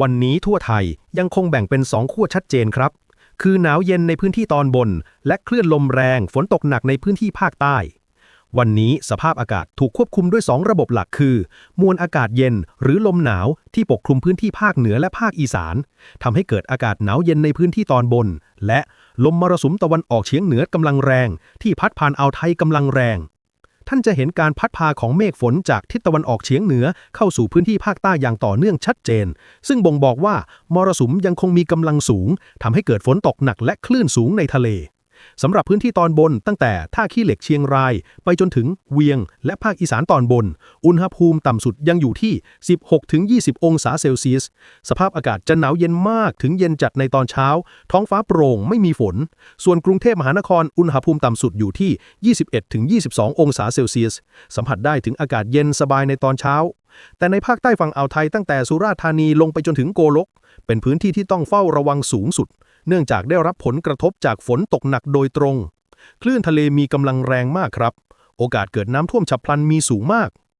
วันนี้ทั่วไทยยังคงแบ่งเป็นสองขั้วชัดเจนครับ คือหนาวเย็นในพื้นที่ตอนบน และคลื่นลมแรงฝนตกหนักในพื้นที่ภาคใต้ วันนี้สภาพอากาศถูกควบคุมด้วย 2 ระบบหลักคือ มวลอากาศเย็นหรือลมหนาวที่ปกคลุมพื้นที่ภาคเหนือและภาคอีสานทำให้เกิดอากาศหนาวเย็นในพื้นที่ตอนบน และลมมรสุมตะวันออกเฉียงเหนือกำลังแรง ที่พัดผ่านอ่าวไทยกำลังแรง ท่านจะเห็นการพัดพาของเมฆฝนจากทิศตะวันออกเฉียงเหนือเข้าสู่พื้นที่ภาคใต้อย่างต่อเนื่องชัดเจน ซึ่งบ่งบอกว่ามรสุมยังคงมีกำลังสูงทำให้เกิดฝนตกหนักและคลื่นสูงในทะเล สำหรับพื้นที่ตอนบนตั้งแต่ท่าขี้เหล็กเชียงราย ไปจนถึงเวียง และภาคอีสานตอนบน อุณหภูมิต่ำสุดยังอยู่ที่ 16-20 องศาเซลเซียส สภาพอากาศจะหนาวเย็นมากถึงเย็นจัดในตอนเช้า ท้องฟ้าโปร่งไม่มีฝน ส่วนกรุงเทพมหานครอุณหภูมิต่ำสุดอยู่ที่ 21-22 องศาเซลเซียส สัมผัสได้ถึงอากาศเย็นสบายในตอนเช้า แต่ในภาคใต้ฝั่งอ่าวไทยตั้งแต่สุราษฎร์ธานีลงไปจนถึงโกลกเป็นพื้นที่ที่ต้องเฝ้าระวังสูงสุด เนื่องจากได้รับผลกระทบจากฝนตกหนักโดยตรง คลื่นทะเลมีกำลังแรงมากครับ โอกาสเกิดน้ำท่วมฉับพลันมีสูงมาก